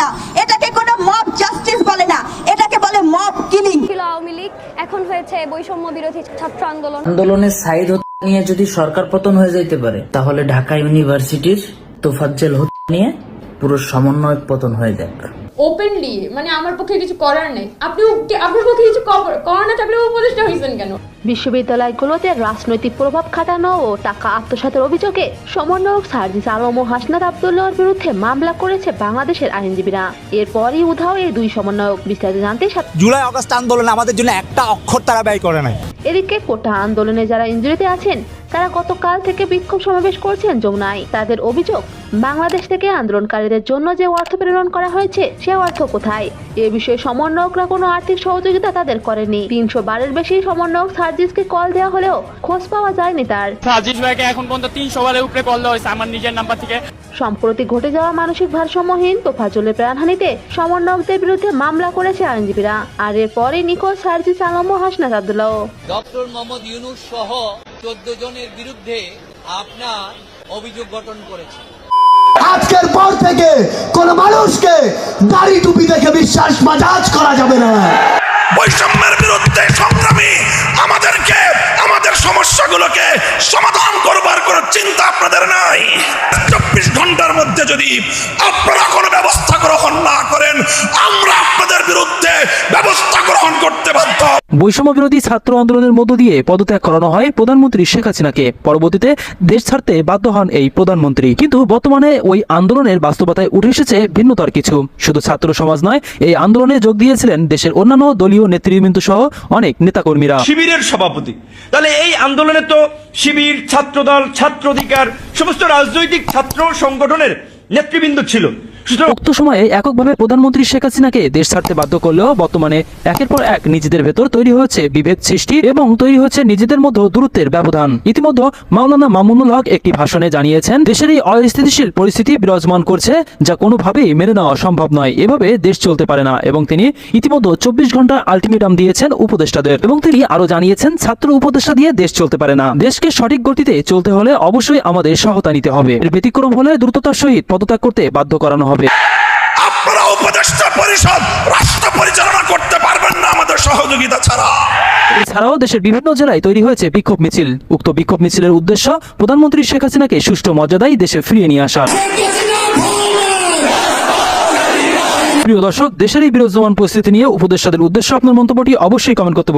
না। এটাকে কোনো মব জাস্টিস বলে না। এটাকে বলে মব কিলিং ছিল আওয়ামী লীগ এখন হয়েছে বৈষম্য বিরোধী ছাত্র আন্দোলন। আন্দোলনের সাইড নিয়ে যদি সরকার পতন হয়ে যাইতে পারে তাহলে ঢাকা ইউনিভার্সিটির তোফাজ্জেল হত্যা নিয়ে পুরো সমন্বয় পতন হয়ে যাক। ওপেনলি মানে আমার পক্ষে কিছু করার নেই। আপনি আপনার পক্ষে কিছু করার না থাকলে উপদেষ্টা হয়েছেন কেন? বিশ্ববিদ্যালয়গুলোতে রাজনৈতিক প্রভাব খাটানো ও টাকা আত্মসাতের অভিযোগে সমন্বয়ক সার্জিস আলম ও হাসনাত আবদুল্লাহর বিরুদ্ধে মামলা করেছে বাংলাদেশের আইনজীবীরা। এরপরই উধাও এই দুই সমন্বয়ক বিস্তারিত জানতে সাথে জুলাই আগস্ট আন্দোলন আমাদের জন্য একটা অক্ষর তারা ব্যয় করে নাই। এদিকে কোটা আন্দোলনে যারা ইঞ্জুরিতে আছেন তারা গতকাল থেকে বিক্ষোভ সমাবেশ করছেন যমুনায়। তাদের অভিযোগ বাংলাদেশ থেকে আন্দোলনকারীদের জন্য যে অর্থ প্রেরণ করা হয়েছে সে অর্থ কোথায়? এ বিষয়ে সমন্বয়করা কোনো আর্থিক সহযোগিতা তাদের করেনি। তিনশো বারের বেশি সমন্বয়ক সার্জিসকে কল দেওয়া হলেও খোঁজ পাওয়া যায়নি তার। সাজিস ভাইকে এখন পর্যন্ত তিনশো বারের উপরে কল দেওয়া হয়েছে আমার নিজের নাম্বার থেকে। সম্প্রতি ঘটে যাওয়া মানসিক ভারসাম্যহীন তোফাজলের প্রাণহানিতে সমন্বয়কদের বিরুদ্ধে মামলা করেছে আইনজীবীরা। আর এরপরে নিখোঁজ সার্জিস আলম ও হাসনাত আবদুল্লাহ। ডক্টর মোহাম্মদ ইউনুস সহ চোদ্দ জনের বিরুদ্ধে আপনার অভিযোগ গঠন করেছে। আজকের পর থেকে কোন মানুষকে দাড়ি টুপি দেখে বিশ্বাস বাজাজ করা যাবে না। বৈষম্যের বিরুদ্ধে সংগ্রামী আমাদেরকে আমাদের সমস্যাগুলোকে সমাধান করবার কোনো চিন্তা আপনাদের নাই। চব্বিশ ঘণ্টার মধ্যে যদি আপনারা কোনো ব্যবস্থা বৈষম্য বিরোধী ছাত্র আন্দোলনের মধ্য দিয়ে পদত্যাগ করানো হয় প্রধানমন্ত্রী শেখ হাসিনাকে। পরবর্তীতে দেশ ছাড়তে বাধ্য হন এই প্রধানমন্ত্রী। কিন্তু বর্তমানে ওই আন্দোলনের বাস্তবতায় উঠে এসেছে ভিন্নতার কিছু। শুধু ছাত্র সমাজ নয়, এই আন্দোলনে যোগ দিয়েছিলেন দেশের অন্যান্য দলীয় নেতৃবৃন্দ সহ অনেক নেতাকর্মীরা। শিবিরের সভাপতি। তাহলে এই আন্দোলনে তো শিবির, ছাত্রদল ছাত্র অধিকার সমস্ত রাজনৈতিক ছাত্র সংগঠনের নেতৃবৃন্দ ছিল। উক্ত সময়ে এককভাবে প্রধানমন্ত্রী শেখ হাসিনাকে দেশ ছাড়তে বাধ্য করলেও বর্তমানে একের পর এক নিজেদের ভেতর তৈরি হয়েছে বিভেদ সৃষ্টি এবং তৈরি হচ্ছে নিজেদের মধ্যে দূরত্বের ব্যবধান। ইতিমধ্যে মাওলানা মামুনুল হক একটি ভাষণে জানিয়েছেন, দেশের এই অস্থিতিশীল পরিস্থিতি বিরাজমান করছে, যা কোনোভাবেই মেনে নেওয়া সম্ভব নয়। এভাবে দেশ চলতে পারে না। এবং তিনি ইতিমধ্যে চব্বিশ ঘণ্টা আলটিমেটাম দিয়েছেন উপদেষ্টাদের এবং তিনি আরও জানিয়েছেন, ছাত্র উপদেষ্টা দিয়ে দেশ চলতে পারে না। দেশকে সঠিক গতিতে চলতে হলে অবশ্যই আমাদের সহায়তা নিতে হবে। এর ব্যতিক্রম হলে দ্রুততার সহিত পদত্যাগ করতে বাধ্য করানো হবে। আপনারা উপদেষ্টা পরিষদ রাষ্ট্র পরিচালনা করতে পারবেন না আমাদের সহযোগিতা ছাড়া। এছাড়াও দেশের বিভিন্ন জেলায় তৈরি হয়েছে বিক্ষোভ মিছিল। উক্ত বিক্ষোভ মিছিলের উদ্দেশ্য প্রধানমন্ত্রী শেখ হাসিনাকে সুষ্ঠু মর্যাদায় দেশে ফিরিয়ে নিয়ে আসা। প্রিয় দর্শক দেশের এই বিরাজমান পরিস্থিতি নিয়ে উপদেষ্টাদের উদ্দেশ্য আপনার মন্তব্যটি অবশ্যই কমেন্ট করতে